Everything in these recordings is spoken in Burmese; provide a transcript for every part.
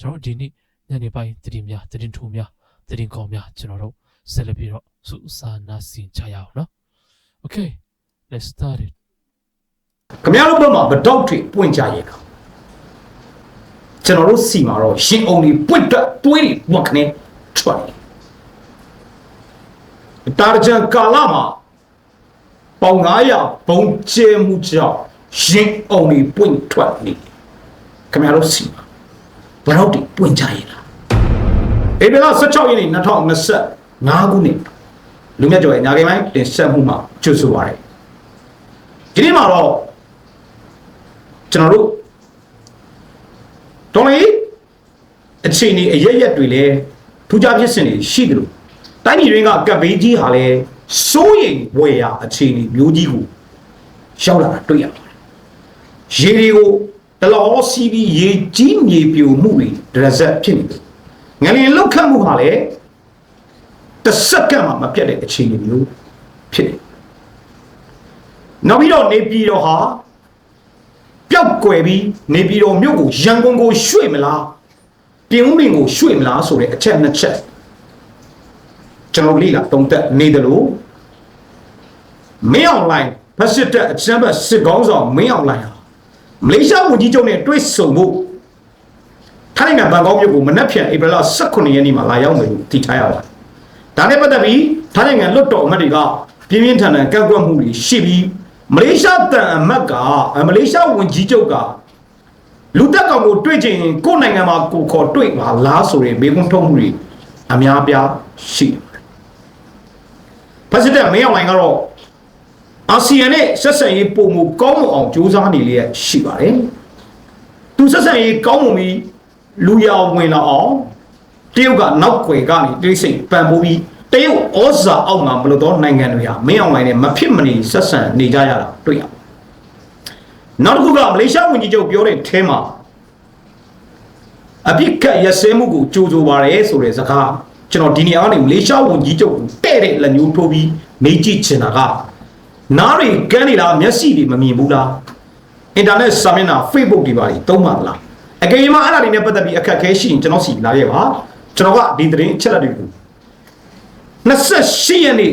ကျွန်တော်ဒီနေ့ညနေပိုင်းသတင်းများသတင်းထူများသတင်းကောင်းများကျွန်တော်တို့ဆက်လက်ပြီးတော့စူးစမ်းနားဆင်ကြရအောင်နော် Okay let's start it ခမရတို့ဘက်မှာဗတောက်တွေပွင့်ကြရဲ့ကောင်ကျွန်တော်တို့စီမှာတော့ရှင်အောင်တွေပွင့်တက်တွေးတွေဝက်ခနဲ့ထွက်တယ်တာရကြံကာလမှာပေါင်900ဘုံကျဲမှုကြောင့်ရှင်အောင်တွေပွင့်ထွက်နေတယ်ခမရတို့စီမှာ ဗတောက်တွေပွင့်ကြရဲ့လားဧပြီလ16ရက်နေ့2025ခုနှစ်လူမြတ်ကျော်ရဲ့ညာကိပိုင်းတင်ဆက်မှုမှာကျွတ်ဆိုပါရယ်ဒီနေ့မှာတော့ကျွန်တော်တို့တော်လေးအခြေအနေအရရက်တွေလည်းထူးခြားဖြစ်စဉ်တွေရှိတယ်လို့တိုင်းပြည်ရင်းကကပ်ဘေးကြီးဟာလည်းစိုးရိမ်ဝယ်ရာအခြေအနေမျိုးကြီးကိုရောက်လာတာတွေ့ရပါတယ်။ရေတွေကို တလောစီးပြီးရေကြီးမြေပြိုမှုတွေဒရဇက်ဖြစ်နေတယ်။ငလျင်လောက်ခတ်မှုဟာလည်းတစ်စက္ကန့်မှမပြတ်တဲ့အခြေအနေမျိုးဖြစ်တယ်။နောက်ပြီးတော့နေပြည်တော်ဟာပျောက်ကွယ်ပြီးနေပြည်တော်မြို့ကိုရန်ကုန်ကိုရွှေ့မလားပြင်ဦးလင်ကိုရွှေ့မလားဆိုတဲ့အချက်နှစ်ချက်ကျွန်တော်လေ့လာတုံးသက်နေတယ်လို့မင်းအွန်လိုင်းဖက်စစ်တက်အချမ်းဘတ်စစ်ကောင်းဆောင်မင်းအွန်လိုင်းဟာ မလေးရှားဝန်ကြီးချုပ်နဲ့တွေ့ဆုံဖို့ထိုင်းနိုင်ငံဘန်ကောက်မြို့ကိုမနက်ဖြန်ဧပြီလ18ရက်နေ့မှာလာရောက်မယ်လို့သိထားရပါတယ်။ဒါနဲ့ပတ်သက်ပြီးထိုင်းနိုင်ငံလွတ်တော်အမတ်တွေကပြင်းပြင်းထန်ထန်ကန့်ကွက်မှုတွေရှိပြီးမလေးရှားတန်အမတ်ကမလေးရှားဝန်ကြီးချုပ်ကလူတက်ကောင်ကိုတွေ့ချင်ရင်ကိုယ့်နိုင်ငံမှာကိုခေါ်တွေ့ပါလားဆိုရင်မေးခွန်းထုတ်မှုတွေအများပြားရှိတယ်။ဖက်စစ်တပ်မင်းအောင်လိုင်းကတော့ အာဆီယံနဲ့ဆက်ဆံရေးပုံမူကောင်းမွန်အောင်ကြိုးစားနေလျက်ရှိပါတယ်။သူဆက်ဆံရေးကောင်းမွန်ပြီးလူရဝင်လာအောင်တရုတ်ကနောက်ွယ်ကနေတိတ်ဆိတ်ပံ့ပိုးပြီးတရုတ်ဩဇာအောက်မှာမလို့တော့နိုင်ငံတွေဟာမင်းအောင်လိုင်းနဲ့မဖြစ်မနေဆက်ဆံနေကြရတာတွေ့ရတယ်။နောက်တစ်ခုကမလေးရှားဝန်ကြီးချုပ်ပြောတဲ့အဲမှာအပြစ်ကတ်ရစဲမှုကိုကြိုးကြိုပါရဲဆိုတဲ့စကားကျွန်တော်ဒီနေရာကနေမလေးရှားဝန်ကြီးချုပ်ကိုတဲ့တဲ့လက်ညှိုးထိုးပြီးမေးကြည့်ချင်တာက နားတွေကန်းနေလားမျက်စိတွေမမြင်ဘူးလားအင်တာနက်စာမျက်နှာ Facebook တွေပါသုံးပါလားအကယ်၍မှအဲ့ဒါတွေနဲ့ပတ်သက်ပြီးအခက်အခဲရှိရင်ကျွန်တော်စီလာရဲပါကျွန်တော်ကဒီသတင်းအချက်လက်တွေကို28ရက်နေ့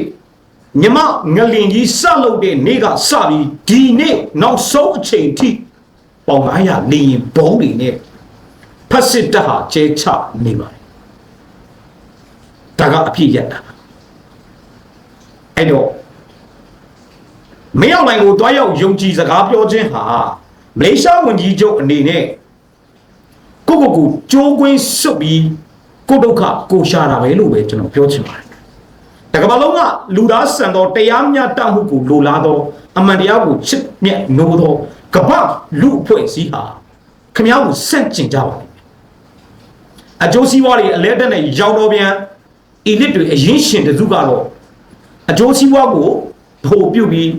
မြမငလင်ကြီးစလုပ်တဲ့နေ့ကစပြီးဒီနေ့နောက်ဆုံးအချိန်ထိပေါင်900လင်းရင်ဘုံတွေနဲ့ဖက်စစ်တပ်ဟာကျဲချနေပါတယ်ဒါကအဖြစ်ရက်တာအဲ့တော့ မင်းအောင်နိုင်ကိုတွားရောက်ယုံကြည်စကားပြောခြင်းဟာမလေးရှားဝန်ကြီးချုပ်အနေနဲ့ကိုကိုကိုကြိုးကွင်းစွတ်ပြီးကိုဒုက္ခကိုရှာတာပဲလို့ပဲကျွန်တော်ပြောချင်ပါတယ်တကမ္ဘာလုံးကလူသားဆန်သောတရားမျှတမှုကိုလိုလားသောအမှန်တရားကိုချစ်မြတ်နိုးသောကမ္ဘာလူအဖွဲ့အစည်းဟာခမ ्या ကိုစန့်ကျင်ကြပါလိမ့်မယ်အကျိုးစီးပွားတွေအလဲတက်နဲ့ရောက်တော့ပြန်အီလစ်တွေအရင်ရှင်တစုကတော့အကျိုးစီးပွားကိုပို့ပြုတ်ပြီး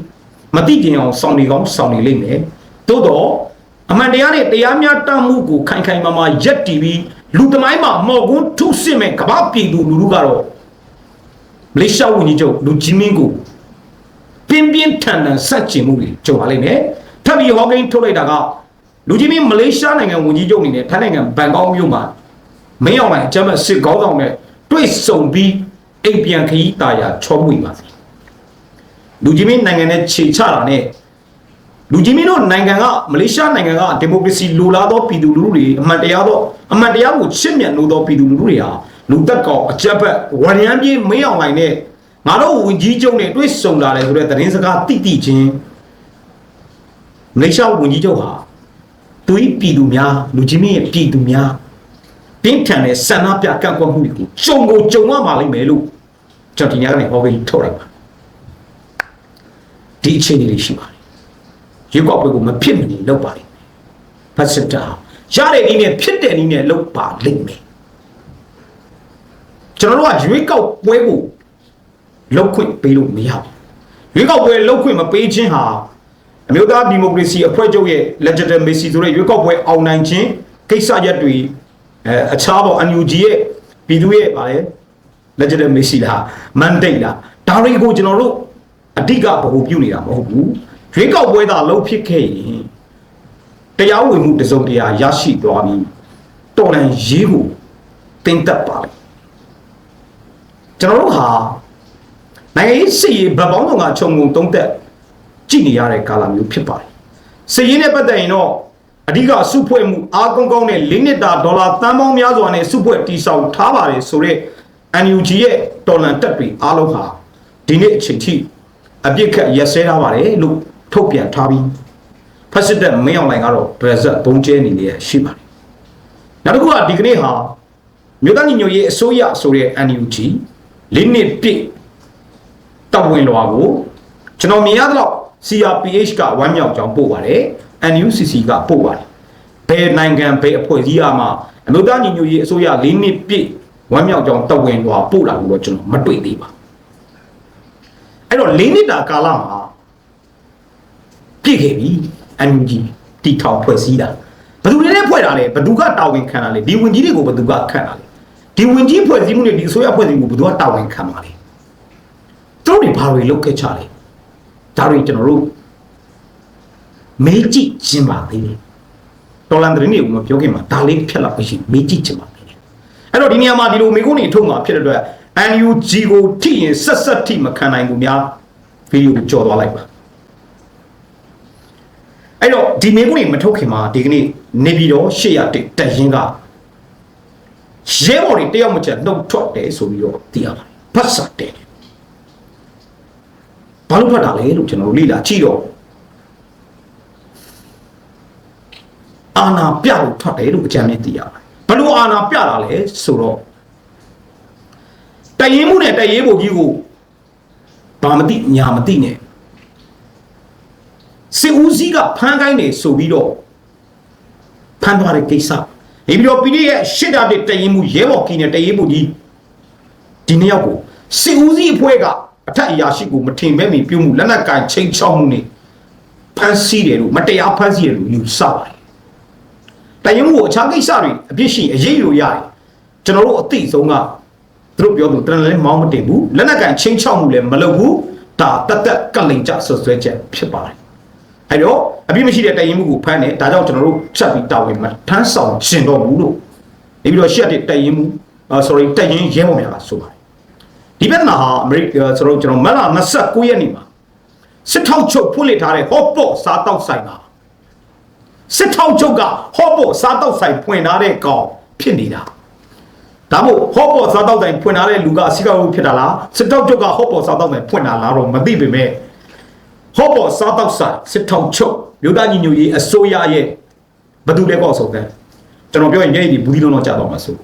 မတိကျင်အောင်စောင့်နေကောင်းစောင့်နေလိမ့်မယ်သို့တော့အမှန်တရားနဲ့တရားမျှတမှုကိုခိုင်ခိုင်မာမာရက်တည်ပြီးလူသမိုင်းမှာမော်ကွန်းထုစစ်မဲ့ကမ္ဘာပြည်သူလူထုကတော့မလေးရှားဝန်ကြီးချုပ်လူဂျီမင်းကိုပြင်းပြင်းထန်ထန်ဆက်ကျင်မှုတွေကြုံပါလိမ့်မယ်ထပ်ပြီးဟောကိန်းထုတ်လိုက်တာကလူဂျီမင်းမလေးရှားနိုင်ငံဝန်ကြီးချုပ်အနေနဲ့ထိုင်းနိုင်ငံဘန်ကောက်မြို့မှာမင်းအောင်လိုင်အကြမ်းဖက်စစ်ကောင်းဆောင်နဲ့တွေ့ဆုံပြီးအိမ်ပြန်ခရီးတာယာချောမွေပါစီ လူကြီးမင်းနိုင်ငံနဲ့ခြေချတာနဲ့လူကြီးမင်းတို့နိုင်ငံကမလေးရှားနိုင်ငံကဒီမိုကရေစီလိုလားသောပြည်သူလူထုတွေအမှန်တရားသောအမှန်တရားကိုချစ်မြတ်လို့သောပြည်သူလူထုတွေဟာလူတက်ကောင်အကြက်ဘက်ဝရမ်းပြေးမင်းအောင်လိုင်နဲ့ငါတို့ဝန်ကြီးချုပ်နဲ့တွေ့ဆုံလာတယ်ဆိုတဲ့သတင်းစကားတိတိချင်းမလေးရှားဝန်ကြီးချုပ်ဟာသူဤပြည်သူများလူကြီးမင်းရဲ့ပြည်သူများပြင်းထန်တဲ့ဆန္ဒပြကန့်ကွက်မှုတွေကိုကြုံကိုကြုံရပါလိမ့်မယ်လို့ကျွန်တော်ဒီညကနေဟောပြီးထုတ်လိုက်ပါ ဒီအခြေအနေလေးရှိပါတယ်ရွေးကောက်ပွဲကိုမဖြစ်မနေလုပ်ပါလိမ့်မယ်ဖတ်စစ်တာရတဲ့နည်းနဲ့ဖြစ်တဲ့နည်းနဲ့လုပ်ပါလိမ့်မယ်ကျွန်တော်တို့ကရွေးကောက်ပွဲကိုလုပ်ခွင့်ပေးလို့မရဘူးရွေးကောက်ပွဲလုပ်ခွင့်မပေးခြင်းဟာအမျိုးသားဒီမိုကရေစီအဖွဲ့ချုပ်ရဲ့ legitimacy ဆိုတဲ့ရွေးကောက်ပွဲအောင်နိုင်ခြင်းကိစ္စရပ်တွေအဲအခြားပေါ့ NUG ရဲ့ပြည်သူရဲ့ဗာလေ legitimacy လား mandate လားဒါတွေကိုကျွန်တော်တို့ အဓိကဗဟုပြုနေတာမဟုတ်ဘူးရွေးကောက်ပွဲသာလှုပ်ဖြစ်ခဲ့ရင်တရားဝင်မှုတစုံတရာရရှိသွားပြီးတော်လန်ရေးကိုတင်တက်ပါလေကျွန်တော်တို့ဟာနိုင်ငံရေးစစ်ရေးဗတ်ပေါင်းဆောင်ကခြုံငုံတုံးသက်ကြည့်နေရတဲ့ကာလမျိုးဖြစ်ပါတယ်စစ်ရေးနဲ့ပတ်သက်ရင်တော့အဓိကစုဖွဲ့မှုအားကောင်းကောင်းနဲ့၄နှစ်တာဒေါ်လာတန်ပေါင်းများစွာနဲ့စုဖွဲ့တီဆောင်ထားပါတယ်ဆိုတော့ NUG ရဲ့တော်လန်တက်တွေအားလုံးဟာဒီနေ့အချိန်ထိ အပြစ်ခတ်ရက်စဲထားပါတယ်လို့ထုတ်ပြန်ထားပြီးဖက်စစ်တပ်မင်းအောင်လိုင်ကတော့ဒရက်ဆက်ဘုံကျဲနေနေရရှိပါတယ်နောက်တစ်ခုကဒီကနေ့ဟာမြို့သားညီညွတ်ရေးအစိုးရဆိုတဲ့ NUG လေးနှစ်ပြည့်တပ်ဝင်လွာကိုကျွန်တော်မြင်ရတော့ CRPH ကဝမ်းမြောက်ကြောင်းပို့ပါတယ် NUCC ကပို့ပါတယ်ဘယ်နိုင်ငံဘယ်အဖွဲ့အစည်းအမှအမျိုးသားညီညွတ်ရေးအစိုးရလေးနှစ်ပြည့်ဝမ်းမြောက်ကြောင်းတပ်ဝင်လွာပို့တာကိုတော့ကျွန်တော်မတွေ့သေးပါ အဲ့တော့လေးနှစ်တာကာလမှာပြည့်ခဲ့ပြီ NUG တီထောင်ဖွဲ့စည်းတာဘယ်သူတွေနဲ့ဖွဲ့တာလဲဘယ်သူကတာဝန်ခံတာလဲဒီဝင်ကြီးတွေကိုဘယ်သူကခန့်တာလဲဒီဝင်ကြီးဖွဲ့စည်းမှုနဲ့ဒီအစိုးရဖွဲ့စည်းမှုဘယ်သူကတာဝန်ခံပါလဲသူတို့တွေဘာတွေလုပ်ခဲ့ချလဲဒါတွေကျွန်တော်တို့မေးကြည့်ခြင်းပါသေးတယ်တော်လန်တရင်တွေကိုမပြောခင်မှာဒါလေးဖြတ်လောက်ရှိမေးကြည့်ခြင်းပါသေးတယ်အဲ့တော့ဒီနေရာမှာဒီလိုမေကုန်းနေထုတ်မှာဖြစ်တဲ့အတွက် NUG ကိုထိရင်ဆက်ဆက်ထိမခံနိုင်ဘူးများဗီဒီယိုကိုကြော်သွားလိုက်ပါအဲ့တော့ဒီမေကုန်းနေမထုတ်ခင်မှာဒီကနေ့နေပြည်တော်ရှေ့ရတဲ့တရင်ကရဲဘော်တွေတယောက်မချက်နှုတ်ထွက်တယ်ဆိုပြီးတော့သိရပါတယ်ဘတ်စာတယ်ဘာလို့ထွက်တာလဲလို့ကျွန်တော်တို့လေ့လာကြည့်တော့အာနာပြလို့ထွက်တယ်လို့အကြံဉာဏ်သိရပါတယ်ဘလို့အာနာပြတာလဲဆိုတော့ တရင်မှုနဲ့တရေးဖို့ကြီးကိုဘာမသိညာမသိနဲ့စစ်ဦးစီးကဖမ်းကိုင်းနေဆိုပြီးတော့ဖမ်းသွားတဲ့ကိစ္စနေပြီးတော့ပြည်ရဲ့ရှစ်တာတဲ့တရင်မှုရဲဘော်ကီနဲ့တရေးဖို့ကြီးဒီနှစ်ယောက်ကိုစစ်ဦးစီးအဖွဲ့ကအထက်အရာရှိကိုမထင်မဲ့မီပြုမှုလက်နက်ကင်ချိန်ချောက်မှုနဲ့ဖမ်းဆီးတယ်လို့မတရားဖမ်းဆီးတယ်လို့ယူဆပါတယ်တရင်မှုကိုအခြားကိစ္စတွေအပြစ်ရှိအရေးယူရတယ်ကျွန်တော်တို့အသိဆုံးက သူတို့ပြောသူတရလည်းမောင်းမတင်ဘူးလက်နက်ကင်ချိန်ချောက်မှုလည်းမလုပ်ဘူးဒါတက်တက်ကလိန်ကြဆွဆွဲချက်ဖြစ်ပါတယ်အဲ့တော့အပြစ်မရှိတဲ့တရင်မှုကိုဖမ်းတယ်ဒါကြောင့်ကျွန်တော်တို့ချက်ပြီးတာဝန်မထမ်းဆောင်ရှင်တော့ဘူးလို့နေပြီးတော့ရှက်တဲ့တရင်မှုအာ sorry တရင်ရဲဘော်များကဆိုပါတယ်ဒီပြဿနာဟာအမေရိကဆိုတော့ကျွန်တော်မက်လာ29ရက်နေ့မှာစစ်ထောက်ချုပ်ဖွင့်လှစ်ထားတဲ့ဟော့ပေါ့စားတောက်ဆိုင်မှာစစ်ထောက်ချုပ်ကဟော့ပေါ့စားတောက်ဆိုင်ဖွင့်ထားတဲ့ကောင်ဖြစ်နေတာ ဒါမို့ဟော့ပေါ့စားတောက်ဆိုင်ဖွင့်ထားတဲ့လူကအစီကောက်ဖြစ်တာလားစစ်ထောက်ချုပ်ကဟော့ပေါ့စားတောက်ဆိုင်ဖွင့်တာလားတော့မသိပေမဲ့ဟော့ပေါ့စားတောက်ဆိုင်စစ်ထောက်ချုပ်မြို့သားညီညွတ်ရေးအစိုးရရဲ့ဘယ်သူလဲပေါ့ဆိုတဲ့ကျွန်တော်ပြောရင်မျက်ရည်ဒီဘူးဒီလုံးတော့ကြာတော့မှာဆို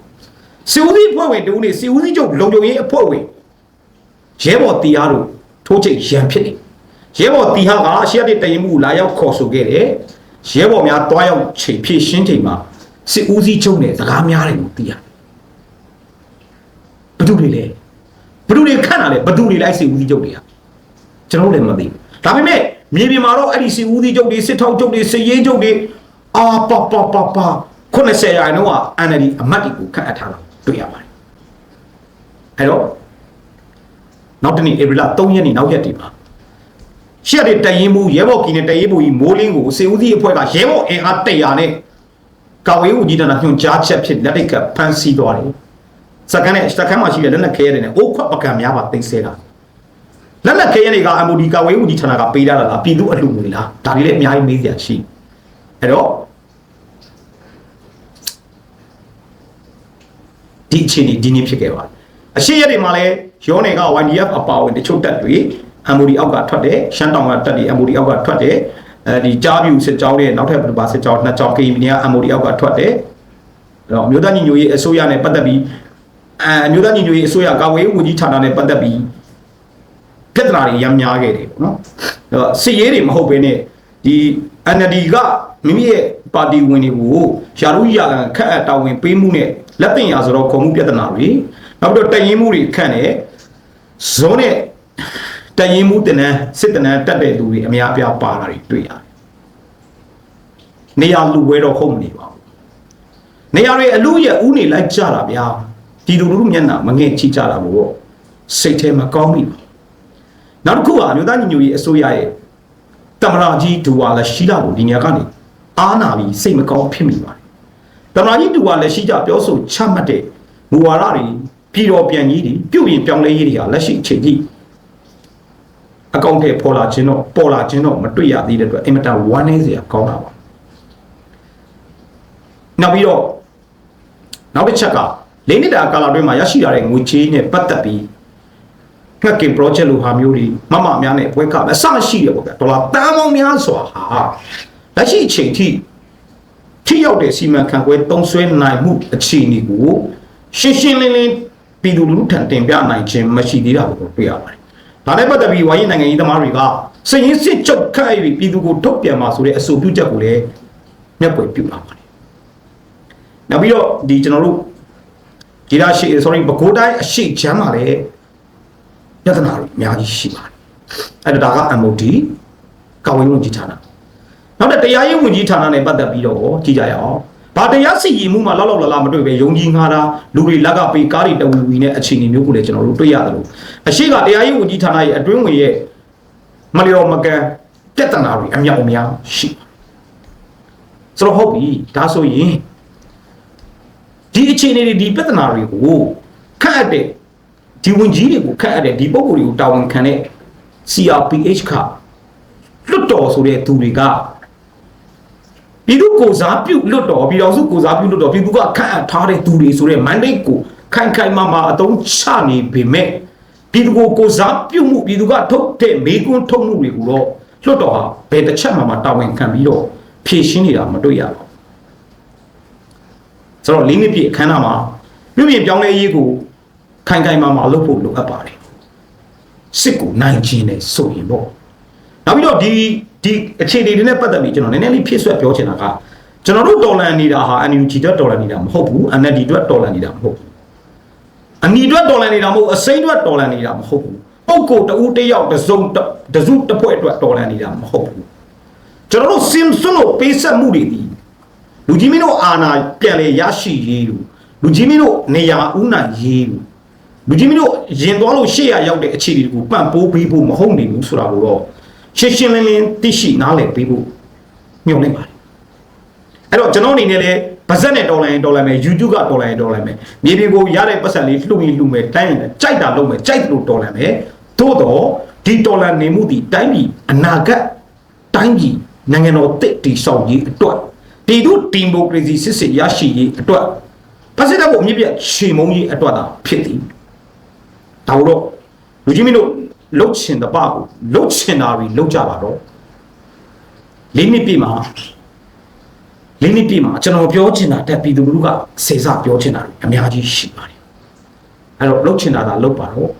စီဦးစီးအဖွဲ့ဝင်တူနေစီဦးစီးချုပ်လုံခြုံရေးအဖွဲ့ဝင်ရဲဘော်တရားတို့ထိုးချိတ်ရန်ဖြစ်နေရဲဘော်တီဟာကရှေ့တဲ့တရင်မှုလာရောက်ခေါ်ဆိုခဲ့တယ်ရဲဘော်များတွားရောက်ချိန်ဖြည့်ရှင်းချိန်မှာစစ်ဦးစီးချုပ်နဲ့စကားများတယ်လို့သိရတယ်ဘ သူတွေလဲဘသူတွေခန့်တာလဲဘသူတွေလိုက်စစ်ဦးစီးချုပ်တွေကကျွန်တော်တို့လည်းမသိဘူးဒါပေမဲ့မြေပြင်မှာတော့အဲ့ဒီစစ်ဦးစီးချုပ်တွေစစ်ထောက်ချုပ်တွေစစ်ရေးချုပ်တွေအာပပပပ90ရာခိုင်နှုန်းက NLD အမတ်တွေကိုခန့်အပ်ထားတာတွေ့ရပါတယ်အဲ့တော့နောက်တနေ့ဧပြီလ3ရက်နေ့နောက်ရက်ဒီမှာရှက်တဲ့တရင်မှုရဲဘော်ကီနဲ့တရင်မှုကြီးမိုးလင်းကိုစေဦးစီးအဖွဲ့ကရဲဘော်အင်အား100နဲ့ကာဝေးဦးကြီးတနာညွှန်ကြားချက်ဖြစ်လက်တိတ်ကဖမ်းဆီးသွားတယ် စကန်နဲ့စကန်မှာရှိတဲ့လက်နက်ခဲရတယ်နဲ့အိုးခွက်ပကံများပါသိမ်းဆဲတာလက်နက်ခဲရတွေက MOD ကာဝေးဦးကြီးဌာနကပေးထားတာလားပြည်သူအလှူငွေလားဒါတွေလည်းအများကြီးမေးစရာရှိအဲ့တော့ဒီအခြေအနေဒီနေ့ဖြစ်ခဲ့ပါတယ်အရှိရက်တွေမှာလည်းရောနယ်က YDF အပါအဝင်တချို့တက်တွေ MOD အောက်ကထွက်တယ်ရှမ်းတောင်ကတက်တွေ MOD အောက်ကထွက်တယ်အဲဒီကြားပြူစစ်ကြောင်းတွေနောက်ထပ်ပါစစ်ကြောင်းနှစ်ကြောင်း KMN က MOD အောက်ကထွက်တယ်အဲ့တော့မြို့သားညီညွတ်ရေးအစိုးရနဲ့ပတ်သက်ပြီး အမျိုးသားညီညွတ်ရေးအစိုးရကာဝေးဝန်ကြီးဌာနနဲ့ပတ်သက်ပြီးပြဿနာတွေရမ်းများခဲ့တယ်ပေါ့နော်အဲ့တော့စစ်ရေးတွေမဟုတ်ဘဲနဲ့ဒီ NLD ကမိမိရဲ့ပါတီဝင်တွေကိုယာရုရကန်ခက်အပ်တာဝန်ပေးမှုနဲ့လက်တင်ရဆိုတော့ခုံမှုပြဿနာတွေနောက်ပြီးတော့တရင်မှုတွေခန့်တယ်ဇုံးနဲ့တရင်မှုတနန်းစစ်တနန်းတက်တဲ့လူတွေအများအပြားပါလာတွေတွေ့ရတယ်နေရာလူဝဲတော့ဟုတ်မနေပါဘူးနေရာတွေအလူရဲ့ဥနေလိုက်ကြတာဗျာ ဒီလူလူမျက်နှာမငဲ့ချိကြတာပေါ့စိတ်ထဲမှာကောင်းပြီပါနောက်တစ်ခုကမြို့သားညီညွတ်ရေးအစိုးရရဲ့တမရာကြီးဒူဝါလာရှိလာလို့ဒီနေရာကနေအာနာပြီးစိတ်မကောင်းဖြစ်မိပါတယ်တတမန်ကြီးတူကလက်ရှိကြပြောဆိုချမှတ်တဲ့မူဝါဒတွေပြည်တော်ပြန်ကြီးတွေပြုပြင်ပြောင်းလဲရေးတွေဟာလက်ရှိအချိန်ကြီးအကောင့်ထဲပေါ်လာခြင်းတော့ပေါ်လာခြင်းတော့မတွေ့ရသေးတဲ့အတွက်အင်မတန်ဝမ်းနည်းစရာကောင်းတာပါနောက်ပြီးတော့နောက်တစ်ချက်က လေးနှစ်တာကာလအတွင်းမှာရရှိလာတဲ့ငွေချေးနဲ့ပတ်သက်ပြီးငှက်ကင် project လိုဟာမျိုးတွေမမများနဲ့ဘွဲကအစရှိတယ်ပေါ့ဗျာဒေါ်လာတန်ပေါင်းများစွာဟာလက်ရှိအချိန်ထိထိရောက်တဲ့စီမံခန့်ခွဲသုံးစွဲနိုင်မှုအခြေအနေကိုရှင်းရှင်းလင်းလင်းပြည်သူလူထုထံတင်ပြနိုင်ခြင်းမရှိသေးတာကိုတွေ့ရပါတယ်။ဒါနဲ့ပတ်သက်ပြီးဝိုင်းရင်နိုင်ငံရေးသမားတွေကစည်ရင်းစစ်ချုပ်ခတ်ပြီးပြည်သူကိုထုတ်ပြန်မှာဆိုတဲ့အဆိုပြုချက်ကိုလည်းမျက်ကွယ်ပြုလာပါတယ်။နောက်ပြီးတော့ဒီကျွန်တော်တို့ ဒီလားရှိ sorry ဘကိုးတိုင်းအရှိချမ်းမှာလည်းပြဿနာတွေအများကြီးရှိပါတယ်။အဲ့ဒါက MOD ကာဝေးဝန်ကြီးဌာနနောက်တဲ့တရားရေးဝန်ကြီးဌာနနဲ့ပတ်သက်ပြီးတော့ကြည့်ကြရအောင်။ဘာတရားစီရင်မှုမှာလောက်လောက်လာလာမတွေ့ပဲယုံကြည်ငါတာလူတွေလက်ကပေးကားတွေတဝီဝီနဲ့အခြေအနေမျိုးကိုလည်းကျွန်တော်တို့တွေ့ရတယ်လို့အရှိကတရားရေးဝန်ကြီးဌာနရဲ့အတွင်းဝင်ရဲ့မလျော်မကန်ပြဿနာတွေအမြောက်အများရှိပါတယ်။ဆိုတော့ဟုတ်ပြီဒါဆိုရင် ဒီအခြေအနေတွေဒီပြဿနာတွေကိုခန့်အပ်တဲ့ဒီဝန်ကြီးတွေကိုခန့်အပ်တဲ့ဒီပုံကိုယ်တွေကိုတာဝန်ခံတဲ့ CRPH ကလွတ်တော်ဆိုတဲ့သူတွေကပြည်သူကိုစားပြုလွတ်တော်ပြည်တော်စုကိုစားပြုလွတ်တော်ပြည်သူကခန့်အပ်ထားတဲ့သူတွေဆိုတဲ့ mandate ကိုခိုင်ခိုင်မာမာအသုံးချနေပေမဲ့ပြည်သူကိုကိုစားပြုမှုပြည်သူကထုတ်တဲ့မေကွန်းထုတ်မှုတွေကိုတော့လွတ်တော်ဟာဘယ်တစ်ချက်မှမတာဝန်ခံပြီးတော့ဖြည့်ရှင်းနေတာမတွေ့ရပါဘူး ဆိုတော့လေးနှစ်ပြည့်အခမ်းအနားမှာပြုပြင်ပြောင်းလဲရေးကိုခိုင်ခိုင်မာမာလုပ်ဖို့လိုအပ်ပါတယ်စစ်ကိုနိုင်ခြင်းနဲ့ဆိုရင်တော့နောက်ပြီးတော့ဒီဒီအခြေအနေတွေနဲ့ပတ်သက်ပြီးကျွန်တော်နည်းနည်းလေးဖြည့်ဆွက်ပြောချင်တာကကျွန်တော်တို့တော်လန်နေတာဟာ NUG အတွက်တော်လန်နေတာမဟုတ်ဘူး NLD အတွက်တော်လန်နေတာမဟုတ်ဘူးအနီအတွက်တော်လန်နေတာမဟုတ်အစိမ့်အတွက်တော်လန်နေတာမဟုတ်ဘူးပုပ်ကိုတူတယောက်တစ်စုံတစ်စုတစ်ဖွဲ့အတွက်တော်လန်နေတာမဟုတ်ဘူးကျွန်တော်တို့ Simpson ကိုပေးဆက်မှုတွေဒီ လူကြီးမင်းတို့အာဏာပြန်လဲရရှိရေးလို့လူကြီးမင်းတို့နေရာဥနိုင်ရေးလို့လူကြီးမင်းတို့ရင်သွားလို့ရှေ့ရရောက်တဲ့အခြေအနေတွေကိုပံ့ပိုးပေးဖို့မဟုတ်နေဘူးဆိုတာကိုတော့ရှင်းရှင်းလင်းလင်းသိရှိနားလည်ပေးဖို့ညွှန်လိုက်ပါတယ်အဲ့တော့ကျွန်တော်အနေနဲ့လည်းဗဇက်နဲ့တော်လိုင်းတော်လိုင်းမယ် YouTube ကတော်လိုင်းတော်လိုင်းမယ်မြေပြင်ကိုရတဲ့ပတ်စံလေးလှုပ်ရင်လှုပ်မယ်တိုင်းရင်ကြိုက်တာလုပ်မယ်ကြိုက်တယ်လို့တော်လိုင်းမယ်သို့တော့ဒီတော်လိုင်းနေမှုဒီတိုင်းပြည်အနာဂတ်တိုင်းပြည်နိုင်ငံတော်တစ်တည်ဆောက်ရေးအတွက် ပြည်သူဒီမိုကရေစီစစ်စစ်ရရှိရေးအတွက်ပတ်စတဲ့ကိုအမြင့်ပြတ်ချိန်မုံကြီးအတွက်သာဖြစ်သည်ဒါတော့လူကြီးမင်းတို့လှုပ်ချင်တဲ့ပကိုလှုပ်ချင်တာတွေလှုပ်ကြပါတော့လေးနှစ်ပြည့်မှာလေးနှစ်ပြည့်မှာကျွန်တော်ပြောချင်တာတက်ပြည်သူလူထုကစေစပြောချင်တာတွေအများကြီးရှိပါတယ်အဲ့တော့လှုပ်ချင်တာသာလှုပ်ပါတော့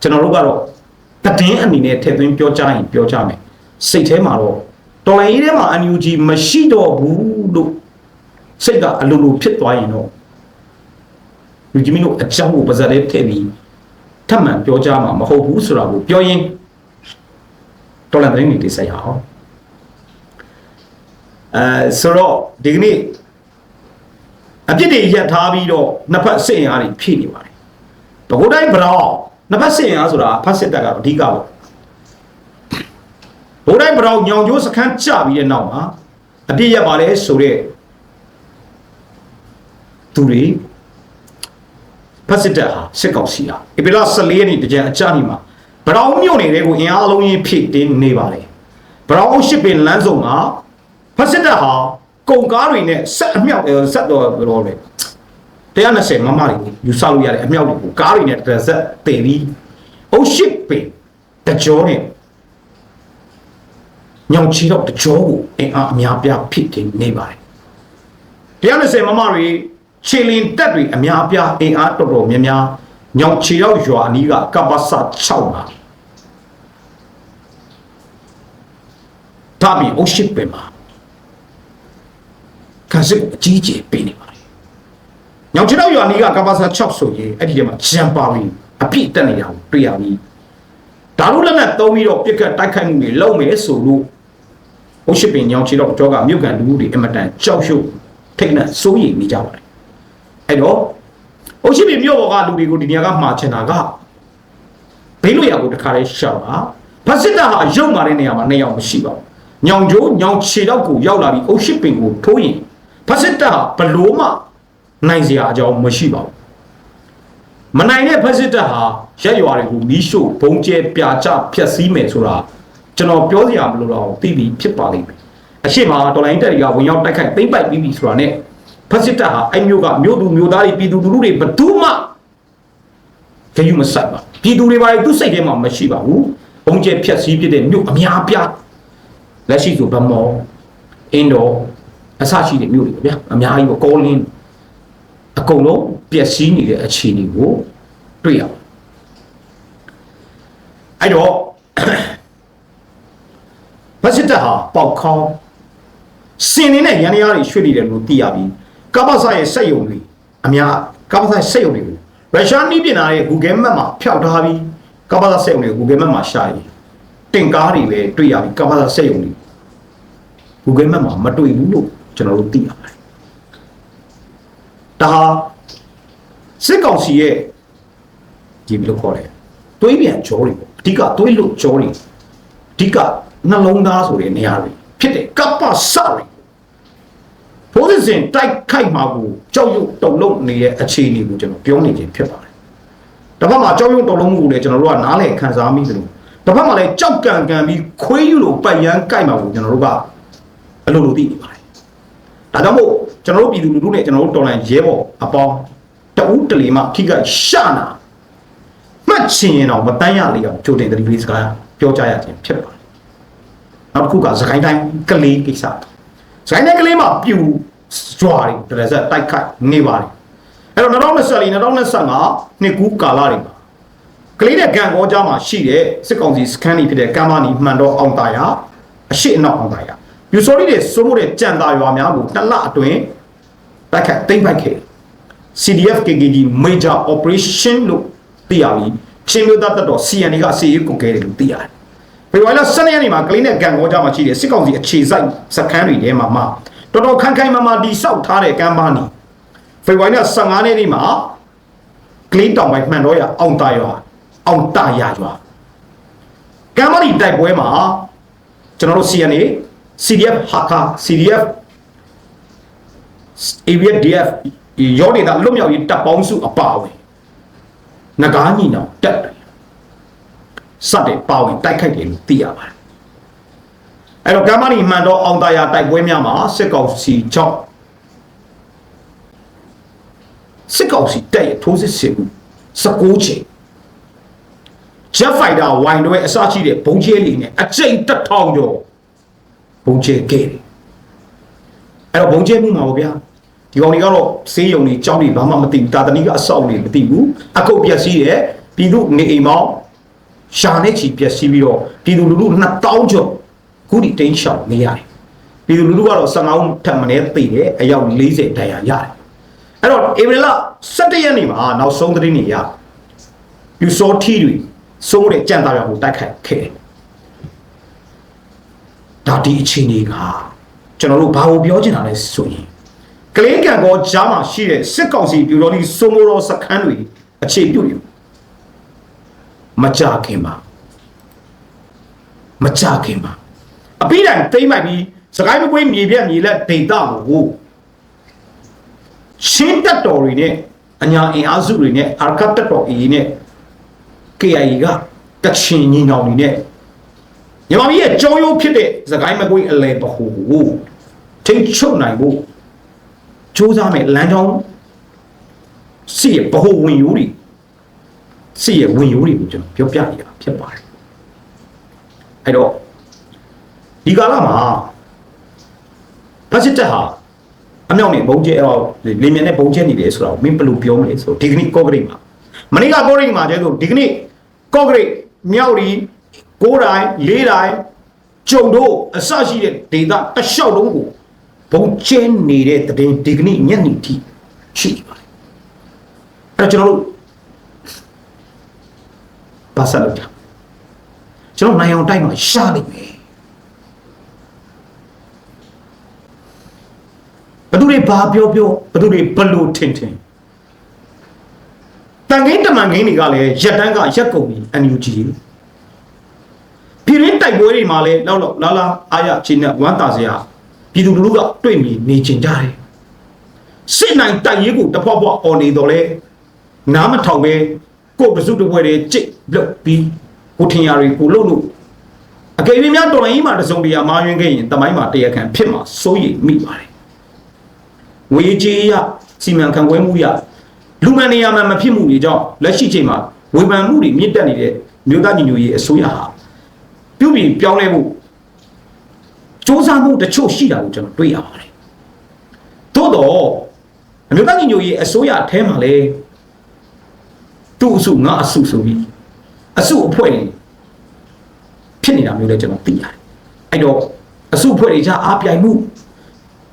ကျွန်တော်တို့ကတော့တည်င်းအနေနဲ့ထည့်သွင်းပြောကြရင်ပြောကြမယ်စိတ်ထဲမှာတော့ တော်လိုင်းရေးထဲမှာ NUG မရှိတော့ဘူးလို့စိတ်ကအလိုလိုဖြစ်သွားရင်တော့လူကြီးမင်းတို့အကြောင်းကိုပါဇက်လေးထည့်ပြီးထပ်မံပြောကြမှာမဟုတ်ဘူးဆိုတာကိုပြောရင်တော်လန်သတင်းတွေတိဆက်ရအောင်အဲဆိုတော့ဒီကနေ့အပြစ်တွေရက်ထားပြီးတော့နှစ်ဖက်စစ်ရင်အားတွေဖြည့်နေပါတယ်ဘကိုးတိုင်းဘရောနှစ်ဖက်စစ်ရင်အားဆိုတာဖက်စစ်တပ်ကအဓိကပေါ့ ဘိုးတိုင်းဘရောညောင်ကျိုးစခန်းကြပြီးတဲ့နောက်မှာအပြစ်ရက်ပါလဲဆိုတော့သူတွေဖက်စစ်တပ်ဟာစစ်ကောင်စီဟာဧပြီလ14ရက်နေ့တကြံအကြနေမှာဘရောင်းမြို့နယ်တွေကိုအင်အားအလုံးကြီးဖြည့်တင်းနေပါတယ်ဘရောင်းအုပ်ရှိပင်လမ်းစုံကဖက်စစ်တပ်ဟာကုန်ကားတွေနဲ့ဆက်အမြောက်ဆက်တော့ဘယ်လိုလဲ120မမတွေယူဆလို့ရတဲ့အမြောက်တွေကိုကားတွေနဲ့တစ်ဆက်တင်ပြီးအုပ်ရှိပင်တကြောနဲ့ ညောင်ချီတော့တကြောကိုအင်အားအများပြဖြည့်တင်းနေပါတယ်120မမတွေခြေလင်တက်တွေအများအပြားအင်အားတော်တော်များများညောင်ခြေရောက်ရွာအနီးကကပ္ပစ6ပါဒါပြီးအုပ်ရှိပင်မှာခါစစ်အကြီးကြီးပေးနေပါတယ်ညောင်ခြေရောက်ရွာအနီးကကပ္ပစ6ဆိုရင်အဲ့ဒီထဲမှာဂျမ်ပါပြီးအပြည့်တက်နေတာကိုတွေ့ရပြီဒါတို့လည်းနဲ့သုံးပြီးတော့ပြစ်ကတ်တိုက်ခိုက်မှုတွေလုပ်မယ်ဆိုလို့ အုပ်ရှိပင်ညောင်ခြေတော့ကြောကမြို့ကန်လူမှုတွေအမတန်ကြောက်ရွံ့ထိတ်နဲ့စိုးရိမ်နေကြပါတယ်အဲ့တော့အုတ်ရှိပြီမြို့ပေါ်ကလူတွေကိုဒီနေရာကမှာချင်တာကဘေးလွတ်ရာကိုတခါလေးရှောက်တာဖက်စစ်တပ်ဟာရုံမာတဲ့နေရာမှာနှစ်ယောက်မရှိပါဘူးညောင်ကျိုးညောင်ခြေတော့ကိုရောက်လာပြီးအုတ်ရှိပင်ကိုထိုးရင်ဖက်စစ်တပ်ဟာဘလို့မှနိုင်စရာအကြောင်းမရှိပါဘူးမနိုင်တဲ့ဖက်စစ်တပ်ဟာရက်ရွာတွေကိုမီးရှို့ဘုံကျဲပြာချဖျက်ဆီးမယ်ဆိုတာ ကျွန်တော်ပြောစရာမလိုတော့သိပြီဖြစ်ပါလိမ့်မယ်အရှိမတော်လိုင်းတက်တွေကဝင်ရောက်တိုက်ခိုက်သိမ့်ပိုက်ပြီးပြီဆိုတာနဲ့ဖက်စစ်တပ်ဟာအဲ့မျိုးကမျိုးသူမျိုးသားတွေပြည်သူလူထုတွေဘယ်သူမှကြယူမဆက်ပါပြည်သူတွေပါလေသူစိတ်ထဲမှာမရှိပါဘူးဘုံကျဲဖျက်ဆီးဖြစ်တဲ့မြို့အများပြားလက်ရှိဆိုဗမောအင်းတော်အစရှိတဲ့မြို့တွေဗျာအများကြီးပေါ့ကောလင်းအကုန်လုံးပျက်စီးနေတဲ့အခြေအနေကိုတွေ့ရပါတယ်အဲ့တော့ ဘတ်စစ်တပ်ဟာပေါက်ခေါင်းစင်နေတဲ့ရန်ရားတွေရွှေ့နေတယ်လို့သိရပြီးကပ္ပဆာရဲ့စက်ယုံတွေအများကပ္ပဆာစက်ယုံတွေကိုရုရှားနီးပြင်လာရဲ့ Google Map မှာဖျောက်ထားပြီးကပ္ပဆာစက်ယုံတွေကို Google Map မှာရှာရင်တင်ကားတွေပဲတွေ့ရပြီးကပ္ပဆာစက်ယုံတွေ Google Map မှာမတွေ့ဘူးလို့ကျွန်တော်တို့သိရပါတယ်ဒါဟာစစ်ကောင်စီရဲ့ဒီဘယ်လိုခေါ်လဲတွေးပြန်ကြောတွေပေါ့အဓိကတွေးလို့ကြောတွေအဓိက နှလုံးသားဆိုတဲ့နေရာတွေဖြစ်တယ်ကပ္ပစတွေဘိုးစဉ်တိုက်ခိုက်မှာကိုကြောက်ရွံ့တုန်လုံးနေတဲ့အခြေအနေကိုကျွန်တော်ပြောနေခြင်းဖြစ်ပါတယ်တစ်ဖက်မှာကြောက်ရွံ့တုန်လုံးမှုကိုလည်းကျွန်တော်တို့ကနားလည်ခံစားမိသလိုတစ်ဖက်မှာလည်းကြောက်ကန်ကန်ပြီးခွေးယူလိုပတ်ရန်ကြိုက်မှာကိုကျွန်တော်တို့ကအလိုလိုသိနေပါတယ်ဒါကြောင့်မို့ကျွန်တော်တို့ပြည်သူလူထုနဲ့ကျွန်တော်တို့တော်လိုင်းရဲဘော်အပေါင်းတအူးတလီမှထိခိုက်ရှနာမှတ်ချင်ရင်တော့မတန်းရလေအောင်ကြိုတင်တတိပိစကားပြောကြရခြင်းဖြစ်ပါတယ်။ နောက်တစ်ခုကသခိုင်းတိုင်းကလေးကိစ္စ။သခိုင်းတိုင်းကလေးမှာပြူကြွားတယ်တရဇက်တိုက်ခိုက်နေပါတယ်။အဲ့တော့2024 2025နှစ်ကူးကာလတွေမှာကလေးနဲ့ကံကောကြားမှာရှိတဲ့စစ်ကောင်စီစခန်းကြီးဖြစ်တဲ့ကမ်းမနီမှန်တော့အောင်တာရအရှိအနောက်အောင်တာရပြူစော်ရီတွေစိုးမိုးတဲ့ကြံတာရွာများကိုတစ်လအတွင်းတိုက်ခိုက်သိမ့်ပိုက်ခဲ့တယ် CDF KKG Major Operation လို့သိရပြီးချင်းမျိုးသားတပ်တော် CNA ကစီရေးကိုကဲတယ်လို့သိရတယ်။ ဖေဖော်ဝါရီလ12ရက်နေ့မှာကလေးနဲ့ကံကောကြမှာရှိတဲ့စစ်ကောင်စီအခြေစိုက်စခန်းတွေထဲမှာမှတော်တော်ခိုင်ခိုင်မာမာတိစောက်ထားတဲ့ကမ်းပါနီဖေဖော်ဝါရီလ15ရက်နေ့မှာကလေးတောင်ပိုင်းမှန်တော့ရအောင်တာရွာအောင်တာရရွာကမ်းပါနီတိုက်ပွဲမှာကျွန်တော်တို့ CNA CDF ဟာခါ CDF ABDF ရောနေတာလွတ်မြောက်ရေးတပ်ပေါင်းစုအပါအဝင်ငကားညီနောင်တက်တယ် စတဲ့ပါဝင်တိုက်ခိုက်တယ်လို့သိရပါတယ်အဲ့တော့ကမ္ဘာနီမှန်တော့အောင်တာယာတိုက်ပွဲများမှာစစ်ကောင်စီကြောင့်စစ်ကောင်စီတက်ရထိုးစစ်ဆင်မှု19ချိန် Jet Fighter ဝိုင်တွေအစရှိတဲ့ဘုံကျဲလေးနဲ့အကျိန်တက်ထောင်ကျော်ဘုံကျဲခဲ့တယ်အဲ့တော့ဘုံကျဲမှုမှာပေါ့ဗျာဒီကောင်တွေကတော့စေးယုံတွေကြောင်းတွေဘာမှမသိဘူးတာတဏီကအဆောက်တွေမသိဘူးအကုတ်ပြက်စီးတယ်ပြည်သူနေအိမ်မောင်း ရှာနေချီပြက်စီးပြီးတော့ပြည်သူလူထု2000ကျော်ခုဒီတင်းရှောင်နေရတယ်ပြည်သူလူထုကတော့15ဦးထပ်မံသိတယ်အယောက်40တန်ရာရတယ်အဲ့တော့ဧပြီလ17ရက်နေ့မှာနောက်ဆုံးသတင်းတွေရပြူစောထီတွေစိုးတဲ့ကြံသားရကိုတိုက်ခိုက်ခဲ့တယ်ဒါဒီအခြေအနေကကျွန်တော်တို့ဘာကိုပြောချင်တာလဲဆိုရင်ကလေးကံကောကြားမှာရှိတဲ့စစ်ကောင်စီပြူတော်ဒီစိုးမိုးတော်စခန်းတွေအခြေပြုတယ် မကြခင်ပါမကြခင်ပါအပိတိုင်တိမ့်မိုက်ပြီးစကိုင်းမကွေးမြေပြက်မြေလက်ဒေတာကိုရှင်းတက်တော်တွေနဲ့အညာအင်အားစုတွေနဲ့အာကတ်တက်တော်အေးနဲ့ KIA ကကချင်ညီနောင်တွေနဲ့မြန်မာပြည်ရဲ့ကြောရိုးဖြစ်တဲ့စကိုင်းမကွေးအလဲပဟိုကိုထိတ်ချုပ်နိုင်ဖို့စူးစမ်းမယ်လမ်းကြောင်းစီရဲ့ဘ ਹੁ ဝင်ယူတွေ စီရဲ့ဝင်ယူတွေကိုကျွန်တော်ပြောပြနေတာဖြစ်ပါတယ်အဲ့တော့ဒီကာလမှာဖက်စစ်တပ်ဟာအမြောက်နဲ့ဘုံကျဲဟောလေမြန်နဲ့ဘုံကျဲနေတယ်ဆိုတော့မင်းဘယ်လိုပြောမလဲဆိုတော့ဒီကနေ့ကော့ဂရိတ်မှာမနေ့ကကော့ဂရိတ်မှာကျတော့ဒီကနေ့ကော့ဂရိတ်မြောက်ရီကိုးတိုင်းလေးတိုင်းကျုံတို့အစရှိတဲ့ဒေသတစ်လျှောက်လုံးကိုဘုံကျင်းနေတဲ့တည်င်းဒီကနေ့ညနေထိရှိနေပါတယ်အဲ့တော့ကျွန်တော်တို့ ဘာဆက်လုပ်ကြကျွန်တော်နိုင်အောင်တိုက်မှာရှာလိမ့်မယ်ဘယ်သူတွေဘာပြောပြောဘယ်သူတွေဘလို့ထင်ထင်တန်ခင်းတမန်ခင်းတွေကလည်းရက်တန်းကရက်ကုန်ပြီ NUG ပြည်ရင်းတိုက်ပွဲတွေမှာလည်းလောက်လောက်လာလာအားရချင်းနဲ့ဝမ်းသာစရာပြည်သူလူထုကတွေ့မြင်နေကျင်ကြတယ်စစ်နိုင်တိုက်ရေးကိုတဖွာဖွာအော်နေတော့လဲနားမထောင်ပဲ ကိုယ်ပစုတစ်ပွဲတည်းကြိတ်လုပ်ပြီးကိုထင်ရတွေကိုလှုပ်လို့အကယ်၍များတော်လိုင်းကြီးမှာတစုံတရာမာယွင်းခဲ့ရင်တမိုင်းမှာတရားခံဖြစ်မှာစိုးရိမ်မိပါတယ်ဝေကြီးရစီမံခန့်ခွဲမှုရလူမှန်နေရာမှာမဖြစ်မှုတွေကြောင့်လက်ရှိချိန်မှာဝေဖန်မှုတွေမြင့်တက်နေတဲ့မြို့သားညီညွတ်ရေးအစိုးရဟာပြုပြင်ပြောင်းလဲမှုစ조사မှုတချို့ရှိတာကိုကျွန်တော်တွေ့ရပါတယ်သို့တော့အမျိုးသားညီညွတ်ရေးအစိုးရအထဲမှာလည်း သူ့အစုငါအစုဆိုပြီးအစုအဖွဲ့တွေဖြစ်နေတာမျိုးလည်းကျွန်တော်သိရတယ်အဲ့တော့အစုအဖွဲ့တွေကြားအားပြိုင်မှု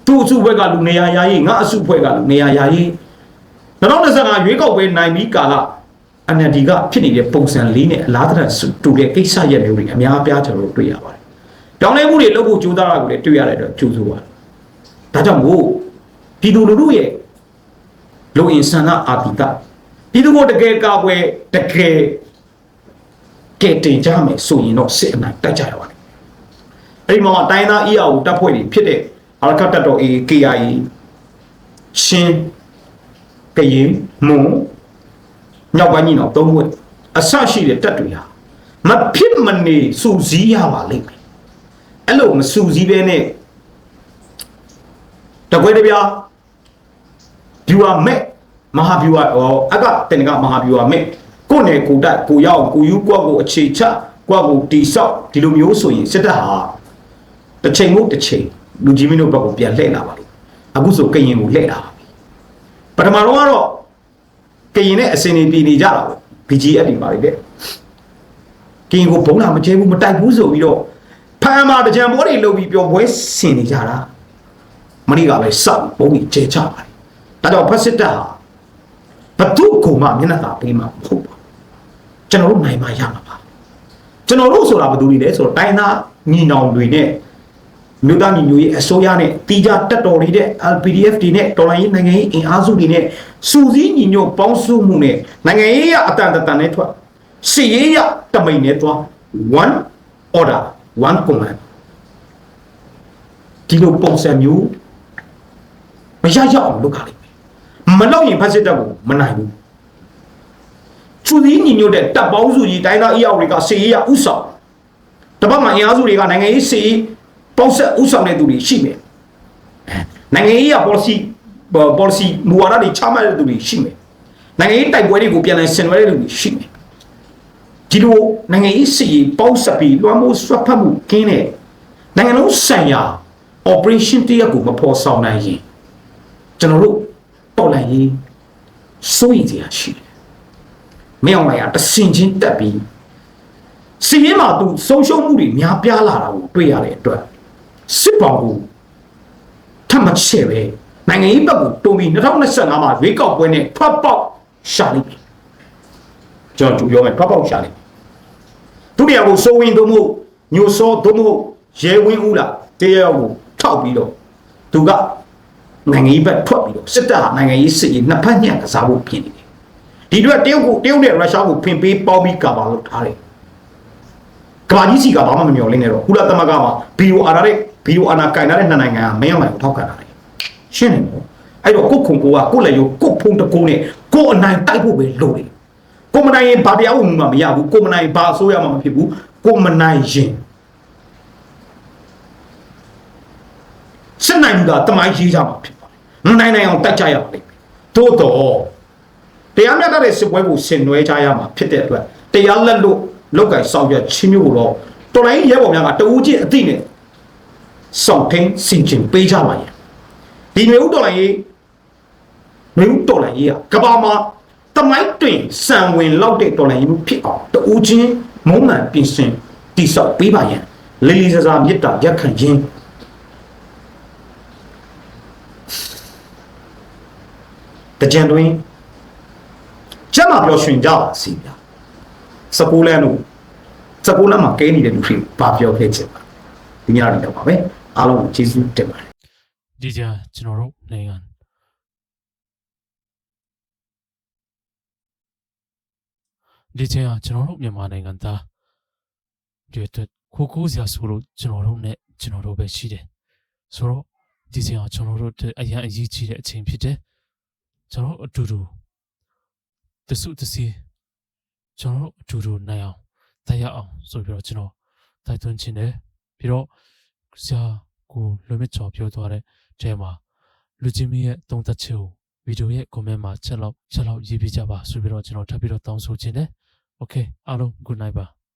သူ့အစုဘက်ကလူနေရာယာယီငါအစုအဖွဲ့ကလူနေရာယာယီ2025ရွေးကောက်ပွဲနိုင်ပြီးကာလ NLD ကဖြစ်နေတဲ့ပုံစံလေးနဲ့အလားတူတူတဲ့ကိစ္စရပ်မျိုးတွေအများအပြားကျွန်တော်တို့တွေ့ရပါတယ်။တောင်းလဲမှုတွေလုပ်ဖို့ကြိုးစားတာကိုလည်းတွေ့ရတဲ့အတွက်ကြိုးစိုးပါတယ်။ဒါကြောင့်မို့ပြည်သူလူထုရဲ့လူအင်ဆန္ဒအာတိက ပြည်သူကိုတကယ်ကာကွယ်တကယ်ကဲတင်ကြမယ်ဆိုရင်တော့စစ်အနိုင်တိုက်ကြရပါတယ်။အဲဒီမှာတိုင်းသား EAO တပ်ဖွဲ့တွေဖြစ်တဲ့အာရကတပ်တော် AA KIA ချင်းကရင်မွန်မြောက်ပိုင်းညီနောင်သုံးဖွဲ့အဆရှိတဲ့တပ်တွေဟာမဖြစ်မနေစူစည်းရပါလိမ့်မယ်အဲ့လိုမစူစည်းပဲနဲ့တကွဲတပြားဗျူဟာမဲ့ မဟာဗျူဟာဟောအကတင်ကမဟာဗျူဟာမဲ့ကိုယ်နယ်ကိုတက်ကိုရောက်ကိုယူကွက်ကိုအခြေချကွက်ကိုတီဆောက်ဒီလိုမျိုးဆိုရင်စစ်တပ်ဟာတစ်ချိန်မို့တစ်ချိန်လူကြီးမင်းတို့ဘက်ကိုပြန်လှည့်လာပါလိမ့်အခုဆိုကရင်ကိုလှည့်လာပါပြီပထမတော့ကတော့ကရင်နဲ့အစင်နေပြည်နေကြတာပေါ့ BGF တွေပါလေတဲ့ကရင်ကိုဘုံလာမကျဲဘူးမတိုက်ဘူးဆိုပြီးတော့ဖမ်းမာတကြံဘောတွေလုပ်ပြီးပျော်ပွဲဆင်နေကြတာမနေ့ကပဲစောက်ဘုံကြီးကျဲချပါတယ်ဒါတော့ဖက်စစ်တပ်ဟာ ဘသူ့ကိုမှမျက်နှာသာပေးမှာမဟုတ်ပါဘူးကျွန်တော်တို့နိုင်မှရမှာပါကျွန်တော်တို့ဆိုတာဘယ်သူတွေလဲဆိုတော့တိုင်းသားညီနောင်တွေနဲ့မြို့သားညီညွတ်ရေးအစိုးရနဲ့တီးကြတက်တော်တွေတဲ့ LPDF တွေနဲ့တော်လိုင်းရေးနိုင်ငံရေးအင်အားစုတွေနဲ့စူစည်းညီညွတ်ပေါင်းစုမှုနဲ့နိုင်ငံရေးရအတန်တန်နဲ့ထွက်စီရေးရတမိန်နဲ့သွား one order one command ဒီလိုပုံစံမျိုးမရရအောင်လုပ်ကြလိမ့် မယ်မလုပ်ရင်ဖက်စစ်တပ်ကိုမနိုင်ဘူးစူစည်းညီညွတ်တဲ့တပ်ပေါင်းစုကြီးတိုင်းသားအီယောတွေကစီရေးရဥဆောင်တပတ်မှာအင်အားစုတွေကနိုင်ငံရေးစီရေးပေါင်းဆက်ဥဆောင်တဲ့သူတွေရှိမယ်နိုင်ငံရေးရ policy policy မူဝါဒတွေချမှတ်တဲ့သူတွေရှိမယ်နိုင်ငံရေးတိုက်ပွဲတွေကိုပြန်လည်ဆင်နွှဲတဲ့သူတွေရှိမယ်ဒီလိုနိုင်ငံရေးစီရေးပေါင်းဆက်ပြီးလွှမ်းမိုးဆွတ်ဖက်မှုကင်းတဲ့နိုင်ငံလုံးဆိုင်ရာ operation တရက်ကိုမဖော်ဆောင်နိုင်ရင်ကျွန်တော်တို့ ပေါ်လိုက်ရေးစိုးရိမ်စရာရှိတယ်မင်းအောင်လိုက်ရတဆင်ချင်းတက်ပြီးစီးရင်မှာသူဆုံးရှုံးမှုတွေများပြားလာတာကိုတွေ့ရတဲ့အတွက်စစ်ပေါင်ကိုထပ်မချဲ့ပဲနိုင်ငံရေးဘက်ကိုတုံပြီး2025မှာရွေးကောက်ပွဲနဲ့ဖတ်ပေါက်ရှာလိမ့်မယ်ကျွန်တော်ပြောမယ်ဖတ်ပေါက်ရှာလိမ့်မယ်သူတရားကိုစိုးဝင်သို့မဟုတ်ညိုစောသို့မဟုတ်ရဲဝင်းဦးလားတရားကိုထောက်ပြီးတော့သူက နိုင်ငံရေးဘက်ထွက်ပြီးတော့စစ်တပ်ဟာနိုင်ငံရေးစစ်ရေးနှစ်ဖက်ညှံကစားဖို့ပြင်နေတယ်ဒီအတွက်တရုတ်ကိုတရုတ်နဲ့ရုရှားကိုဖင်ပေးပေါင်းပြီးကာပါလို့ထားတယ်ကမ္ဘာကြီးစီကဘာမှမမျှော်လင့်နဲ့တော့ကုလသမဂ္ဂမှာဘီယိုအာနာတဲ့ဘီယိုအာနာကင်ထားတဲ့နှစ်နိုင်ငံကမင်းအောင်ကိုထောက်ခံတာလေရှင်းနေပေါ့အဲ့တော့ကိုခုံကိုကကိုလည်းရောကိုဖုံတကိုနဲ့ကိုအနိုင်တိုက်ဖို့ပဲလုပ်တယ်ကိုမနိုင်ရင်ဘာတရားဝင်မှမရဘူးကိုမနိုင်ဘာအစိုးရမှမဖြစ်ဘူးကိုမနိုင်ရင်စစ်နိုင်တာတမိုင်းရေးကြမှာဖြစ်ပါတယ် မနိုင်နိုင်အောင်တိုက်ကြရပါလိမ့်မယ်သို့တော့တရားမျှတတဲ့စစ်ပွဲကိုဆင်နွှဲကြရမှာဖြစ်တဲ့အတွက်တရားလက်လို့လောက်ကင်ဆောင်ရွက်ချင်းမျိုးကိုတော့တော်လိုင်းရဲဘော်များကတဦးချင်းအသိနဲ့စောင့်ထင်းစင်ချင်ပေးကြပါရဲ့ဒီမျိုးတော်လိုင်းရေးမျိုးတော်လိုင်းရေးကကဘာမှာတမိုင်းတွင်စံဝင်လောက်တဲ့တော်လိုင်းရေးဖြစ်အောင်တဦးချင်းမုံမှန်ပြင်ဆင်တိဆောက်ပေးပါရဲ့လေးလေးစားစားမြစ်တာရက်ခံခြင်း ကြံတွင်ကျမပြောရှင်ကြပါစီဗျာစကူလန်တို့စကူလန်မှာကဲနေတဲ့လူတွေဘာပြောခဲ့ချင်ပါဒီညနေတော့ပါပဲအားလုံးကိုကျေးဇူးတင်ပါတယ်ဒီကြကျွန်တော်တို့နိုင်ငံဒီချင်ကကျွန်တော်တို့မြန်မာနိုင်ငံသားဒီအတွက်ခိုးကိုးစရာဆိုလို့ကျွန်တော်တို့ ਨੇ ကျွန်တော်တို့ပဲရှိတယ်ဆိုတော့ဒီချိန်အောင်ကျွန်တော်တို့အတွက်အရင်အရေးကြီးတဲ့အချိန်ဖြစ်တယ် ကျွန်တော်တို့အတူတူတဆုတစီကျွန်တော်တို့အတူတူနိုင်အောင်တရားအောင်ဆိုပြီးတော့ကျွန်တော်တိုက်တွန်းခြင်းတယ်ပြီးတော့ဆရာကိုလွန်မြတ်ကျော်ပြောသွားတဲ့အဲမှာလူချင်းမရဲ့သုံးသက်ချက်ကိုဗီဒီယိုရဲ့ comment မှာချက်လောက်ချက်လောက်ရေးပြကြပါဆိုပြီးတော့ကျွန်တော်ထပ်ပြီးတော့တောင်းဆိုခြင်းတယ် Okay အားလုံး good night ပါ